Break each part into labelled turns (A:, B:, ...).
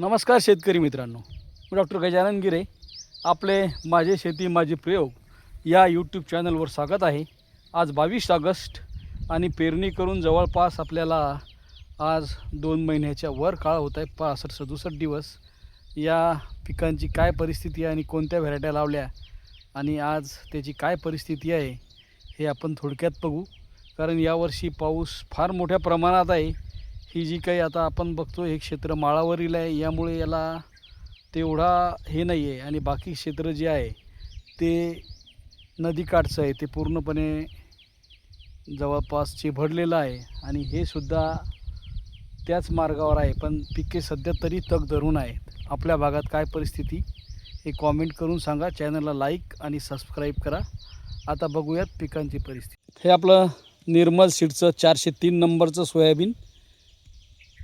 A: नमस्कार शेतकरी मित्रांनो. मी डॉक्टर गजानन गिरे. आपले माझे शेती माझे प्रयोग या यूट्यूब चॅनलवर स्वागत आहे. आज बावीस ऑगस्ट आणि पेरणी करून जवळपास आपल्याला आज दोन महिन्याच्या वर काळ होत आहे पासष्ट सदुसष्ट दिवस. या पिकांची काय परिस्थिती आहे आणि कोणत्या व्हरायट्या लावल्या आणि आज त्याची काय परिस्थिती आहे हे आपण थोडक्यात बघू. कारण यावर्षी पाऊस फार मोठ्या प्रमाणात आहे. ही जी काही आता आपण बघतो हे क्षेत्र माळावरील आहे. यामुळे याला तेवढा हे नाही आहे आणि बाकी क्षेत्र जे आहे ते नदीकाठचं आहे. ते पूर्णपणे जवळपास चिभडलेलं आहे आणि हे सुद्धा त्याच मार्गावर आहे. पण पिके सध्या तरी तग धरून आहेत. आपल्या भागात काय परिस्थिती हे कॉमेंट करून सांगा. चॅनलला लाईक आणि सबस्क्राईब करा. आता बघूयात पिकांची परिस्थिती. हे आपलं निर्मल सीडचं चारशे तीन नंबरचं सोयाबीन.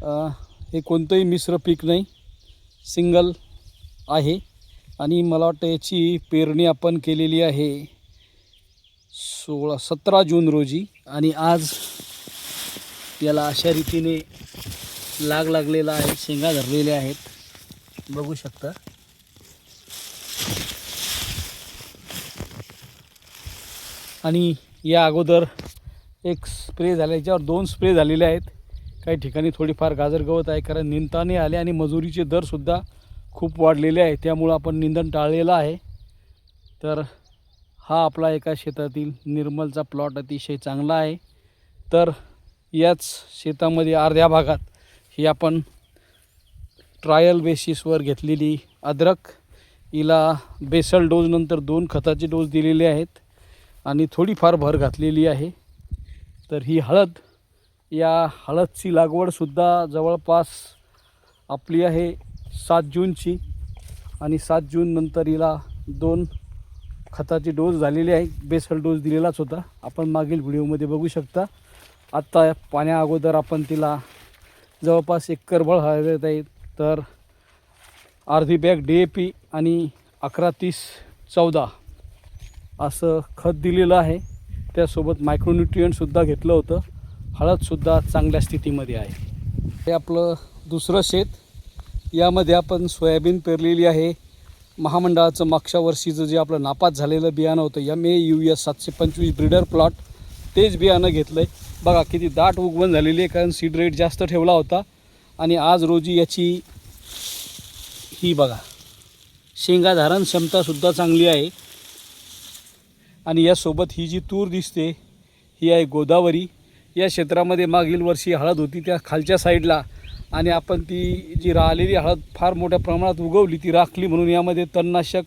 A: हे कोणतंही मिश्र पीक नाही. सिंगल आहे. आणि मला वाटतं याची पेरणी आपण केलेली आहे सोळा सतरा जून रोजी. आणि आज याला अशा रीतीने लाग लागलेला आहे शेंगा धरलेल्या आहेत. बघू शकता. आणि या अगोदर एक स्प्रे झाला याच्यावर दोन स्प्रे झालेले आहेत. काही ठिकाणी थोडीफार गाजर गवत आहे कारण निंदताने आले आणि मजुरीचे दरसुद्धा खूप वाढलेले आहे. त्यामुळं आपण निंदन टाळलेलं आहे. तर हा आपला एका शेतातील निर्मलचा प्लॉट अतिशय चांगला आहे. तर याच शेतामध्ये अर्ध्या भागात ही आपण ट्रायल बेसिसवर घेतलेली अद्रक. हिला बेसल डोजनंतर दोन खताचे डोस दिलेले आहेत आणि थोडीफार भर घातलेली आहे. तर ही हळद या हळदची लागवडसुद्धा जवळपास आपली आहे सात जूनची. आणि सात जूननंतर हिला दोन खताचे डोस झालेले आहे. बेसल डोस दिलेलाच होता. आपण मागील व्हिडिओमध्ये बघू शकता. आत्ता पाण्या अगोदर आपण तिला जवळपास एक करबळ हळद आहे. तर अर्धी बॅग डी ए पी आणि अकरा तीस चौदा असं खत दिलेलं आहे. त्यासोबत मायक्रोन्युट्रियनसुद्धा घेतलं होतं. हळदसुद्धा चांगल्या स्थितीमध्ये आहे. हे आपलं दुसरं शेत. यामध्ये आपण सोयाबीन पेरलेली आहे. महामंडळाचं मागच्या वर्षीचं जे आपलं नापास झालेलं बियाणं होतं एम ए यू एस सातशे पंचवीस ब्रिडर प्लॉट तेच बियाणं घेतलं आहे बघा किती दाट उगवण झालेली आहे कारण सीड रेट जास्त ठेवला होता. आणि आज रोजी याची ही बघा शेंगा धारण क्षमतासुद्धा चांगली आहे. आणि यासोबत ही जी तूर दिसते ही आहे गोदावरी. या क्षेत्रामध्ये मागील वर्षी हळद होती त्या खालच्या साईडला आणि आपण ती जी राहिलेली हळद फार मोठ्या प्रमाणात उगवली ती राखली म्हणून यामध्ये तणनाशक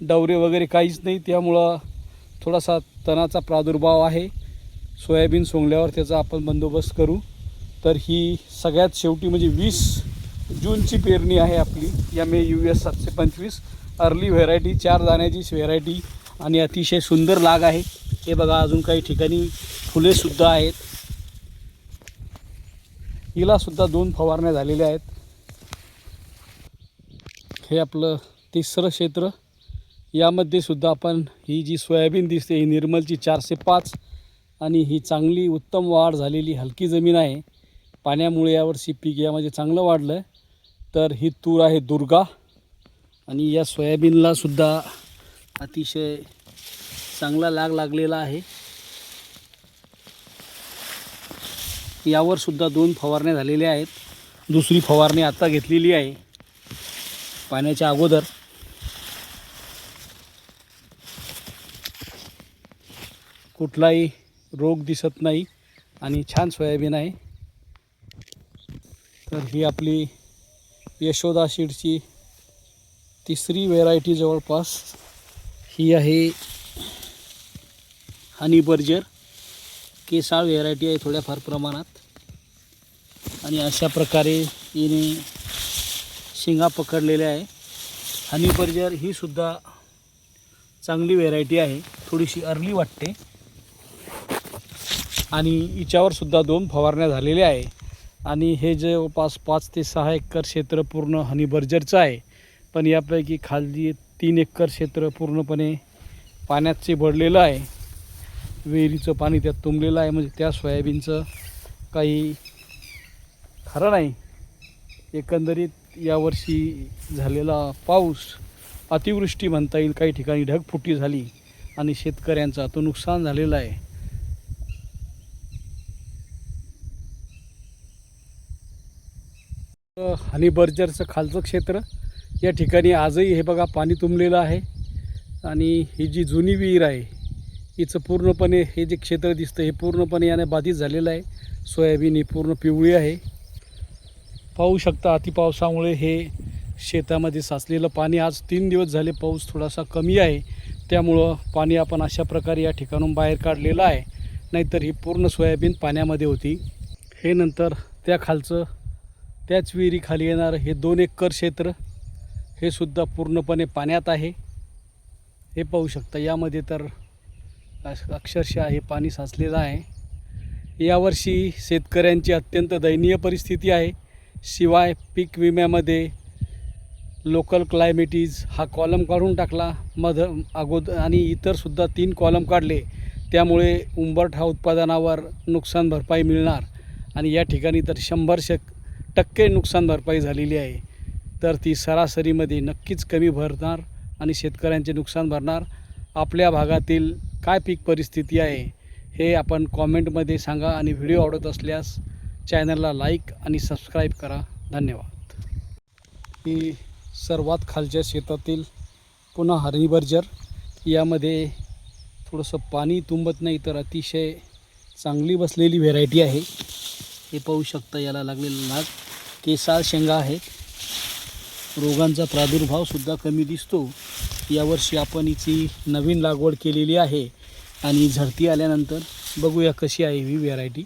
A: डवरे वगैरे काहीच नाही. त्यामुळं थोडासा तणाचा प्रादुर्भाव आहे. सोयाबीन सोंगल्यावर त्याचा आपण बंदोबस्त करू. तर ही सगळ्यात शेवटी म्हणजे वीस जूनची पेरणी आहे आपली. एम ए यू एस सातशे पंचवीस. अर्ली व्हेरायटी चार दाण्याची व्हेरायटी आणि अतिशय सुंदर लाग आहे. हे बघा अजून काही ठिकाणी फुलेसुद्धा आहेत. हिलासुद्धा दोन फवारण्या झालेल्या आहेत. हे आपलं तिसरं क्षेत्र. यामध्ये सुद्धा आपण ही जी सोयाबीन दिसते ही निर्मलची चारशे पाच आणि ही चांगली उत्तम वाढ झालेली हलकी जमीन आहे. पाण्यामुळे यावर्षी पीक यामध्ये चांगलं वाढलं आहे तर ही तूर आहे दुर्गा आणि या सोयाबीनलासुद्धा अतिशय चांगला लाग लागलेला आहे. यावर सुद्धा दोन फवारण्या झालेल्या आहेत. दुसरी फवारणी आता घेतलेली आहे. पाण्याच्या अगोदर. कुठलाही रोग दिसत नाही आणि छान सोयाबीन आहे. तर ही आपली यशोदा सीडची तिसरी व्हेरायटी जवळपास ही आहे हनी बर्जर. केसाळ व्हेरायटी आहे थोड्याफार प्रमाणात. आणि अशा प्रकारे हिने शेंगा पकडलेल्या आहे. हनी बर्जर ही सुद्धा चांगली व्हेरायटी आहे. थोडीशी अर्ली वाटते. आणि हिच्यावर सुद्धा दोन फवारण्या झालेल्या आहे. आणि हे जवळपास पाच ते सहा एकर क्षेत्र पूर्ण हनी बर्जरचं आहे. पण यापैकी खाली तीन एकर क्षेत्र पूर्णपणे पाण्यात चिबडलेलं आहे. विहिरीचं पाणी त्यात तुंबलेलं आहे. म्हणजे त्या सोयाबीनचं काही खरं नाही. एकंदरीत यावर्षी झालेला पाऊस अतिवृष्टी म्हणता येईल. काही ठिकाणी ढगफुटी झाली आणि शेतकऱ्यांचा तो नुकसान झालेला आहे. हनी बर्जरचं खालचं क्षेत्र या ठिकाणी आजही हे बघा पाणी तुंबलेलं आहे. आणि ही जी जुनी विहीर आहे हिचं पूर्णपणे हे जे क्षेत्र दिसतं हे पूर्णपणे याने बाधित झालेलं आहे. सोयाबीन ही पूर्ण पिवळी आहे. पाहू शकता अतिपावसामुळे हे शेतामध्ये साचलेलं पाणी आज तीन दिवस झाले पाऊस थोडासा कमी आहे. त्यामुळं पाणी आपण अशा प्रकारे या ठिकाणून बाहेर काढलेलं आहे. नाहीतर ही पूर्ण सोयाबीन पाण्यामध्ये होती. हे नंतर त्या खालचं त्याच विहिरीखाली येणारं हे दोन एकर क्षेत्र. हे सुद्धा पूर्णपणे पाण्यात आहे. हे पाहू शकता यामध्ये तर अश- अक्षरशः हे पाणी साचलेलं आहे. यावर्षी शेतकऱ्यांची अत्यंत दयनीय परिस्थिती आहे. शिवाय पीक विम्यामध्ये लोकल क्लायमेटीज हा कॉलम काढून टाकला. मध अगोदर आणि इतरसुद्धा तीन कॉलम काढले. त्यामुळे उंबरठा उत्पादनावर नुकसान भरपाई मिळणार. आणि या ठिकाणी तर शंभर शक टक्के नुकसान भरपाई झालेली आहे. तर ती सरासरीमध्ये नक्कीच कमी भरणार आणि शेतकऱ्यांचे नुकसान भरणार. आपल्या भागातील काय पीक परिस्थिती आहे हे आपण कॉमेंटमध्ये सांगा आणि व्हिडिओ आवडत असल्यास चॅनलला लाईक आणि सबस्क्राईब करा. धन्यवाद. ही सर्वात खालच्या शेतातील पुन्हा हरिबर्जर. यामध्ये थोडंसं पाणी तुंबत नाही तर अतिशय चांगली बसलेली व्हेरायटी आहे. हे पाहू शकता याला लागलेलं नाग. केसाळ शेंगा आहेत. रोगांचा प्रादुर्भावसुद्धा कमी दिसतो. यावर्षी आपण हिची नवीन लागवड केलेली आहे आणि झडती आल्यानंतर बघूया कशी आहे ही व्हेरायटी.